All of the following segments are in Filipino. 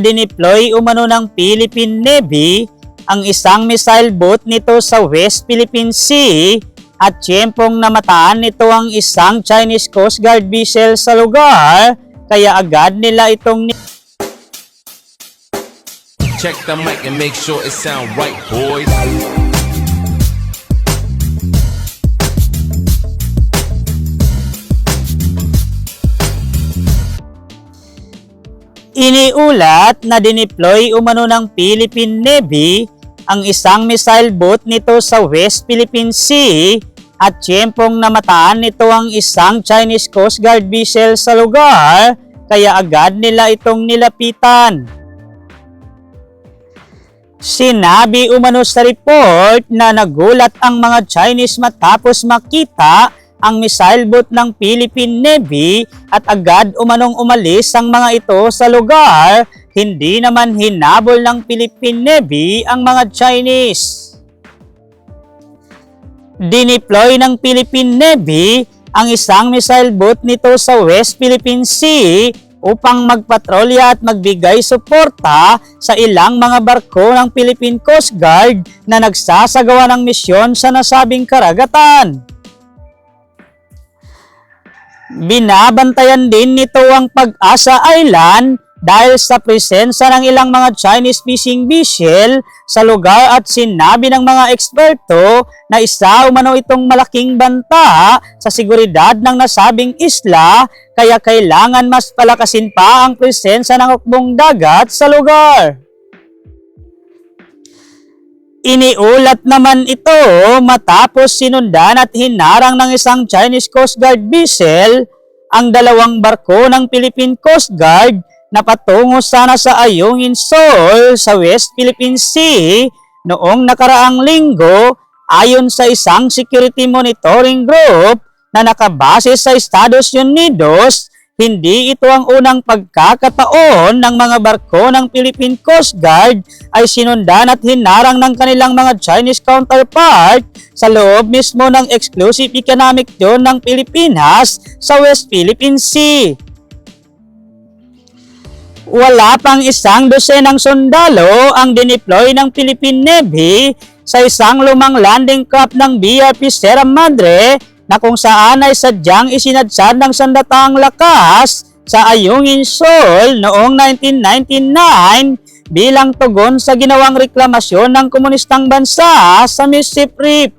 dineploy umano ng Philippine Navy ang isang missile boat nito sa West Philippine Sea at tiyempong namataan nito ang isang Chinese Coast Guard vessel sa lugar kaya agad nila itong Check the mic and make sure it sound right, boys. Iniulat na dineploy umano ng Philippine Navy ang isang missile boat nito sa West Philippine Sea at tiyempong namataan nito ang isang Chinese Coast Guard vessel sa lugar kaya agad nila itong nilapitan. Sinabi umano sa report na nagulat ang mga Chinese matapos makita ang missile boat ng Philippine Navy at agad umanong umalis ang mga ito sa lugar, hindi naman hinabol ng Philippine Navy ang mga Chinese. Dineploy ng Philippine Navy ang isang missile boat nito sa West Philippine Sea upang magpatrolya at magbigay suporta sa ilang mga barko ng Philippine Coast Guard na nagsasagawa ng misyon sa nasabing karagatan. Binabantayan din nito ang Pag-asa Island dahil sa presensya ng ilang mga Chinese fishing vessel sa lugar at sinabi ng mga eksperto na isa umano itong malaking banta sa seguridad ng nasabing isla kaya kailangan mas palakasin pa ang presensya ng hukbong dagat sa lugar. Iniulat naman ito matapos sinundan at hinarang ng isang Chinese Coast Guard vessel ang dalawang barko ng Philippine Coast Guard na patungo sana sa Ayungin Shoal sa West Philippine Sea noong nakaraang linggo ayon sa isang security monitoring group na nakabase sa Estados Unidos hindi ito ang unang pagkakataon ng mga barko ng Philippine Coast Guard ay sinundan at hinarang ng kanilang mga Chinese counterpart sa loob mismo ng exclusive economic zone ng Pilipinas sa West Philippine Sea. Wala pang isang dosenang sundalo ang dineploy ng Philippine Navy sa isang lumang landing craft ng BRP Sierra Madre na kung saan ay sadyang isinadsad ng sandataang lakas sa Ayungin Shoal noong 1999 bilang tugon sa ginawang reklamasyon ng komunistang bansa sa Mississippi.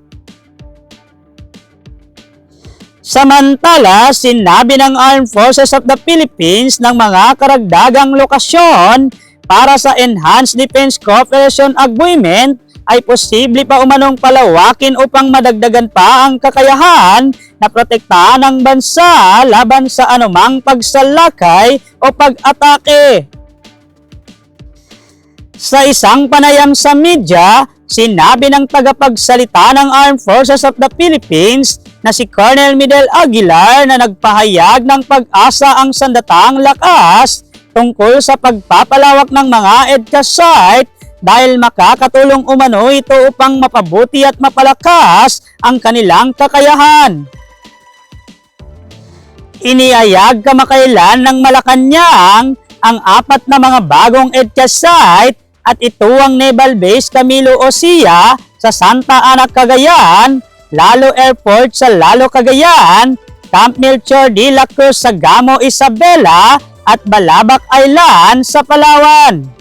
Samantala, sinabi ng Armed Forces of the Philippines ng mga karagdagang lokasyon para sa Enhanced Defense Cooperation Agreement ay posible pa umanong palawakin upang madagdagan pa ang kakayahan na protektahan ng bansa laban sa anumang pagsalakay o pag-atake. Sa isang panayam sa media, sinabi ng tagapagsalita ng Armed Forces of the Philippines na si Colonel Midel Aguilar na nagpahayag ng pag-asa ang sandataang lakas tungkol sa pagpapalawak ng mga EDCA site dahil makakatulong umano ito upang mapabuti at mapalakas ang kanilang kakayahan. Iniayag kamakailan ng Malacanang ang apat na mga bagong EDCA site at ito ang Naval Base Camilo Osia sa Santa Ana, Cagayan, Lalo Airport sa Lalo, Cagayan, Camp Melchor de la Cruz sa Gamo, Isabela at Balabac Island sa Palawan.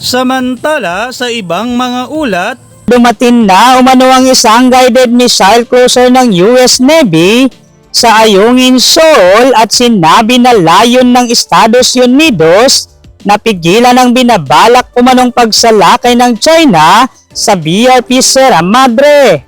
Samantala sa ibang mga ulat, dumating na umano ang isang guided missile cruiser ng US Navy sa Ayungin Shoal at sinabi na layon ng Estados Unidos na pigilan ang binabalak umanong pagsalakay ng China sa BRP Sierra Madre.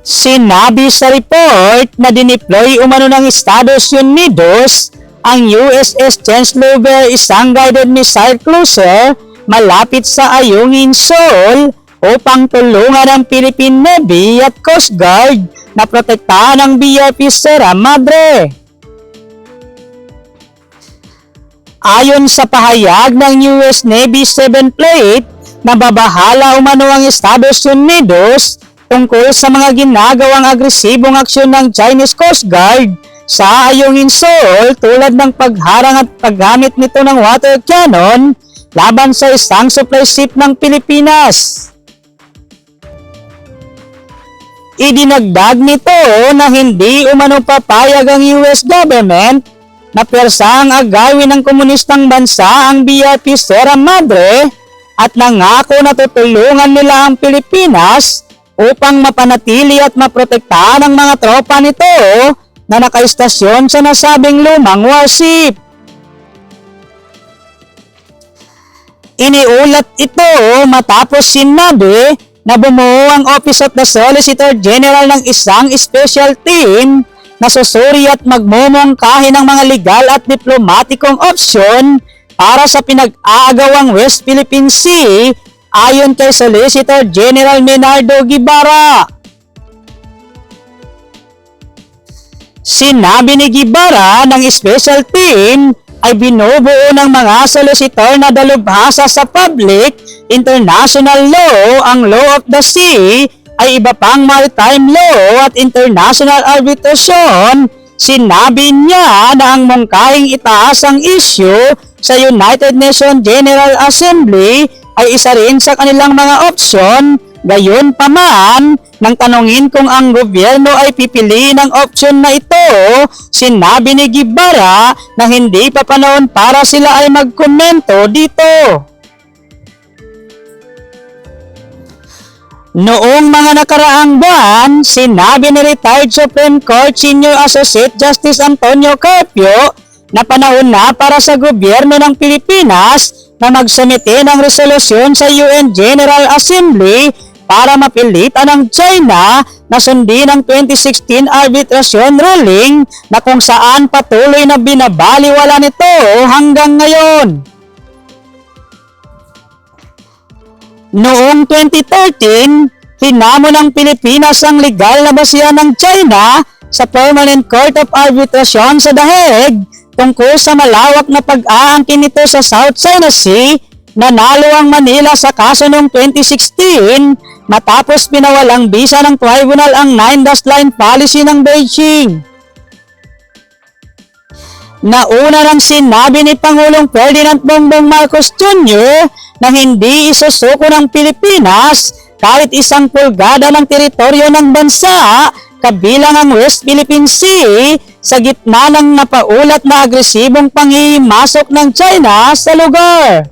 Sinabi sa report na dineploy umano ng Estados Unidos ang USS Chancellor isang guided missile cruiser malapit sa Ayungin Shoal upang tulungan ang Philippine Navy at Coast Guard na protektahan ang BRP Sierra Madre. Ayon sa pahayag ng US Navy 7 Plate, nababahala umano ang Estados Unidos tungkol sa mga ginagawang agresibong aksyon ng Chinese Coast Guard sa Ayungin Seoul tulad ng pagharang at paggamit nito ng water cannon laban sa isang supply ship ng Pilipinas. Idinagdag nito na hindi umano papayag ang US government na pwersa ang agawin ng komunistang bansa ang BRP Sierra Madre at nangako na tutulungan nila ang Pilipinas upang mapanatili at maprotektahan ang mga tropa nito na nakaistasyon sa nasabing lumang warship. Iniulat ito matapos sinabi na bumuo ang Office of the Solicitor General ng isang special team na susuri at magmumungkahi ng mga legal at diplomatikong opsyon para sa pinag-aagawang West Philippine Sea ayon kay Solicitor General Menardo Guevara. Sinabi ni Guevara ng special team ay binubuo ng mga solicitor na dalubhasa sa public, international law, ang law of the sea, ay iba pang maritime law at international arbitration. Sinabi niya na ang mungkahing itaas ang issue sa United Nations General Assembly ay isa rin sa kanilang mga opsyon Gayon pa man, nang tanungin kung ang gobyerno ay pipili ng opsyon na ito, sinabi ni Gibara na hindi pa panahon para sila ay magkomento dito. Noong mga nakaraang buwan, sinabi ni retired Supreme Court Senior Associate Justice Antonio Carpio na panahon na para sa gobyerno ng Pilipinas na magsumite ng resolusyon sa UN General Assembly para mapilitan ng China na sundin ang 2016 arbitration ruling na kung saan patuloy na binabaliwala nito hanggang ngayon. Noong 2013, hinamo ng Pilipinas ang legal na basihan ng China sa Permanent Court of Arbitration sa The Hague tungkol sa malawak na pag-aangkin nito sa South China Sea nanalo ang Manila sa kaso noong 2016 matapos pinawalang bisa ng tribunal ang 9-dash line policy ng Beijing. Nauna nang sinabi ni Pangulong Ferdinand Bongbong Marcos Jr. na hindi isusuko ng Pilipinas kahit isang pulgada ng teritoryo ng bansa kabilang ang West Philippine Sea sa gitna ng napaulat na agresibong panghihimasok ng China sa lugar.